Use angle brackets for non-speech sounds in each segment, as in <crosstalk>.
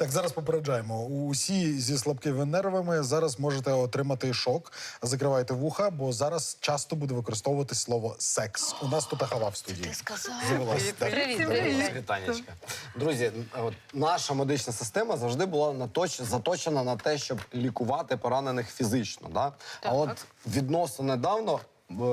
Так, зараз попереджаємо. Усі зі слабкими нервами зараз можете отримати шок. Закривайте вуха, бо зараз часто буде використовувати слово секс. У нас тут ахава в студії. Ти сказав. Привіт, привіт. Вітанечка. Друзі, от наша медична система завжди була наточ... заточена на те, щоб лікувати поранених фізично. Да? А от відносно недавно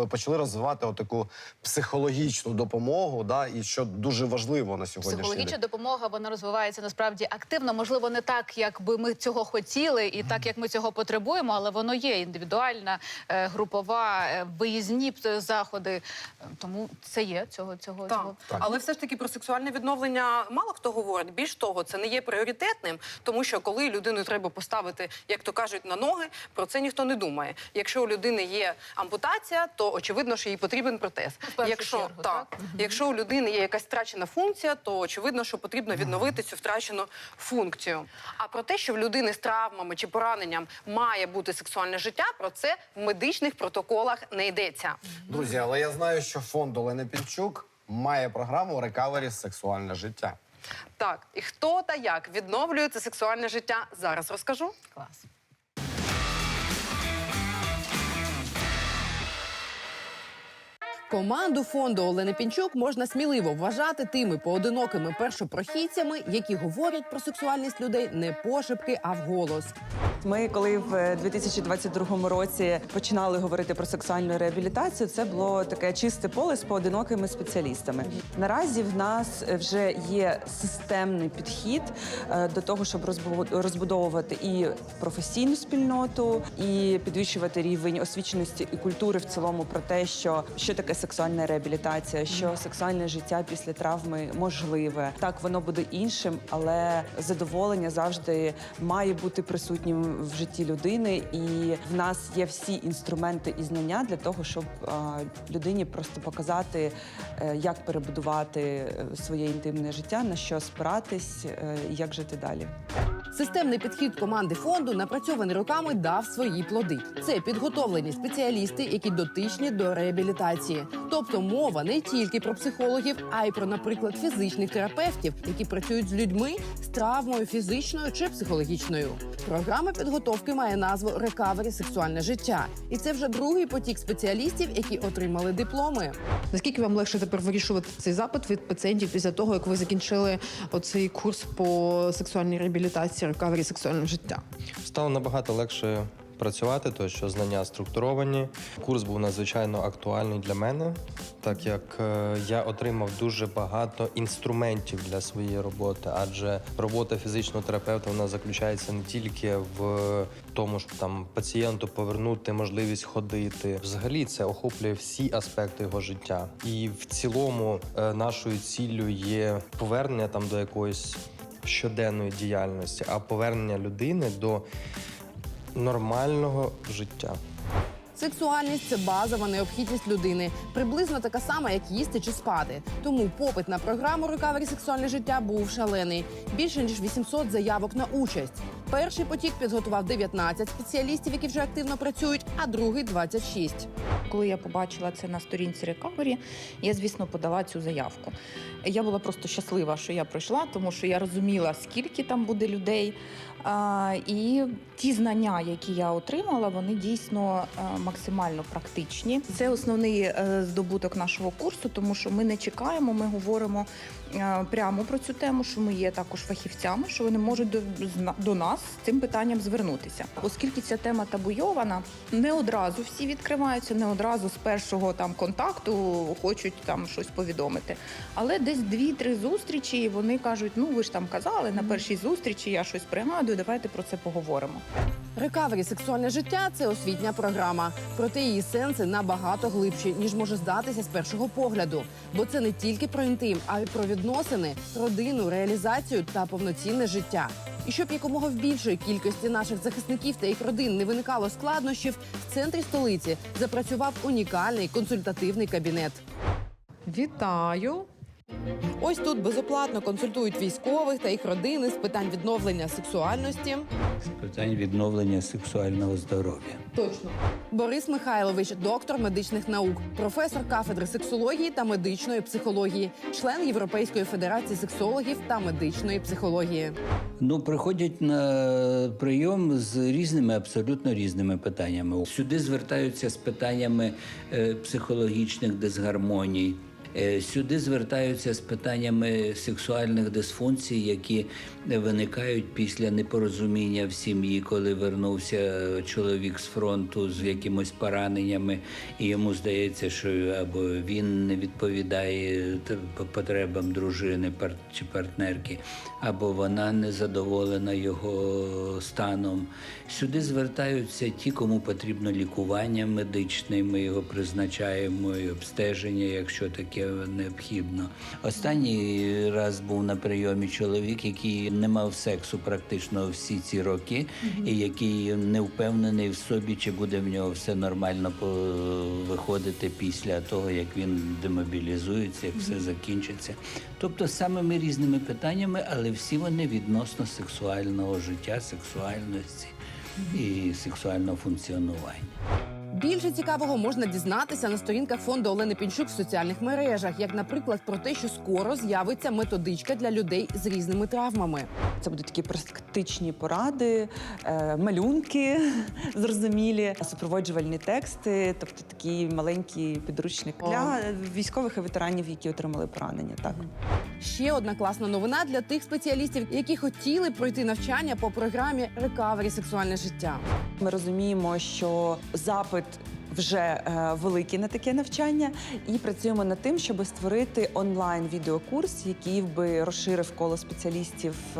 почали розвивати таку психологічну допомогу, да? і що дуже важливо на сьогоднішній Психологічна день. допомога вона розвивається насправді активно. Можливо, не так, як би ми цього хотіли, і так як ми цього потребуємо, але воно є індивідуальна, е, групова, е, виїзні заходи. Е, Тому це є цього цього. Так. цього. але все ж таки про сексуальне відновлення мало хто говорить. Більш того, це не є пріоритетним, тому що коли людину треба поставити, як то кажуть, на ноги, про це ніхто не думає. Якщо у людини є ампутація, то очевидно, що їй потрібен протез. Якщо чергу, так? так, якщо у людини є якась втрачена функція, то очевидно, що потрібно відновити цю втрачену функцію. А про те, що в людини з травмами чи пораненням має бути сексуальне життя, про це в медичних протоколах не йдеться. Друзі, але я знаю, що фонд Олени Пінчук має програму Рекавері сексуальне життя. Так, і хто та як відновлює це сексуальне життя, зараз розкажу. Клас. Команду фонду Олени Пінчук можна сміливо вважати тими поодинокими першопрохідцями, які говорять про сексуальність людей не пошепки, а вголос. Ми, коли в 2022 році починали говорити про сексуальну реабілітацію, це було таке чисте поле з поодинокими спеціалістами. Наразі в нас вже є системний підхід е, до того, щоб розбу- розбудовувати і професійну спільноту, і підвищувати рівень освіченості і культури в цілому про те, що, що таке сексуальна реабілітація, що сексуальне життя після травми можливе. Так, воно буде іншим, але задоволення завжди має бути присутнім в житті людини, і в нас є всі інструменти і знання для того, щоб людині просто показати, е, як перебудувати е, своє інтимне життя, на що спиратись, е, як жити далі. Системний підхід команди фонду, напрацьований роками, дав свої плоди. Це підготовлені спеціалісти, які дотичні до реабілітації. Тобто мова не тільки про психологів, а й про, наприклад, фізичних терапевтів, які працюють з людьми з травмою фізичною чи психологічною. Програма підготовки має назву Рекавері сексуальне життя, і це вже другий потік спеціалістів, які отримали дипломи. Наскільки вам легше тепер вирішувати цей запит від пацієнтів після того, як ви закінчили оцей курс по сексуальній реабілітації, рекавері сексуального життя? Стало набагато легше працювати, тому що знання структуровані. Курс був надзвичайно актуальний для мене, так як е, я отримав дуже багато інструментів для своєї роботи, адже робота фізичного терапевта вона заключається не тільки в тому, щоб там пацієнту повернути можливість ходити. Взагалі це охоплює всі аспекти його життя. І в цілому е, нашою ціллю є повернення там до якоїсь щоденної діяльності, а повернення людини до нормального життя. Сексуальність це базова необхідність людини, приблизно така сама, як їсти чи спати. Тому попит на програму Рекавері сексуальне життя був шалений. Більше ніж 800 заявок на участь. Перший потік підготував 19 спеціалістів, які вже активно працюють, а другий 26. Коли я побачила це на сторінці Recovery, я, звісно, подала цю заявку. Я була просто щаслива, що я пройшла, тому що я розуміла, скільки там буде людей. І ті знання, які я отримала, вони дійсно е, максимально практичні. Це основний е, здобуток нашого курсу, тому що ми не чекаємо, ми говоримо е, прямо про цю тему, що ми є також фахівцями, що вони можуть до, до нас з цим питанням звернутися. Оскільки ця тема табуйована, не одразу всі відкриваються, не одразу з першого там контакту хочуть там щось повідомити. Але десь дві-три зустрічі, і вони кажуть: ну ви ж там казали на першій зустрічі, я щось пригадую, давайте про це поговоримо. Рекавері сексуальне життя це освітня програма. Проте її сенси набагато глибші, ніж може здатися з першого погляду. Бо це не тільки про інтим, а й про відносини, родину, реалізацію та повноцінне життя. І щоб якомога в більшої кількості наших захисників та їх родин не виникало складнощів, в центрі столиці запрацював унікальний консультативний кабінет. Вітаю! Ось тут безоплатно консультують військових та їх родини з питань відновлення сексуальності. з питань відновлення сексуального здоров'я. Точно. Борис Михайлович, доктор медичних наук, професор кафедри сексології та медичної психології, член Європейської федерації сексологів та медичної психології. Ну, приходять на прийом з різними, абсолютно різними питаннями. Сюди звертаються з питаннями е, психологічних дисгармоній. Е, Сюди звертаються з питаннями сексуальних дисфункцій, які виникають після непорозуміння в сім'ї, коли вернувся чоловік з фронту з якимось пораненнями, і йому здається, що або він не відповідає потребам дружини чи партнерки, або вона не задоволена його станом. Сюди звертаються ті, кому потрібно лікування медичне. Ми його призначаємо і обстеження, якщо таке необхідно. Останній раз був на прийомі чоловік, який не мав сексу практично всі ці роки, і який не впевнений в собі, чи буде в нього все нормально виходити після того, як він демобілізується, як все закінчиться. Тобто самими різними питаннями, але всі вони відносно сексуального життя, сексуальності і сексуального функціонування. Більше цікавого можна дізнатися на сторінках фонду Олени Пінчук в соціальних мережах, як, наприклад, про те, що скоро з'явиться методичка для людей з різними травмами. Це будуть такі практичні поради, е, малюнки <laughs> зрозумілі, супроводжувальні тексти, тобто такий маленький підручник для військових і ветеранів, які отримали поранення. Так. Ще одна класна новина для тих спеціалістів, які хотіли пройти навчання по програмі Рекавері сексуальне життя. Ми розуміємо, що запит. Вже е, великий на таке навчання, і працюємо над тим, щоб створити онлайн відеокурс, який би розширив коло спеціалістів е,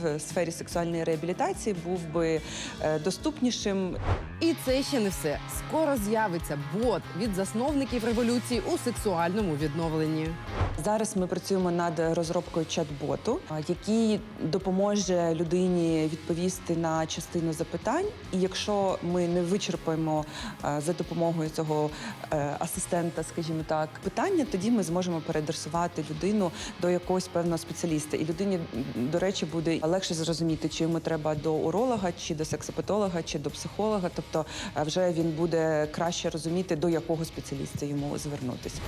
в сфері сексуальної реабілітації, був би е, доступнішим І це ще не все. Скоро з'явиться бот від засновників революції у сексуальному відновленні. Зараз ми працюємо над розробкою чат-боту, який допоможе людині відповісти на частину запитань. І якщо ми не вичерпаємо за допомогою цього е, асистента, скажімо так, питання, тоді ми зможемо переадресувати людину до якогось певного спеціаліста. І людині, до речі, буде легше зрозуміти, чи йому треба до уролога, чи до сексопатолога, чи до психолога. Тобто, е, вже він буде краще розуміти, до якого спеціаліста йому звернутися.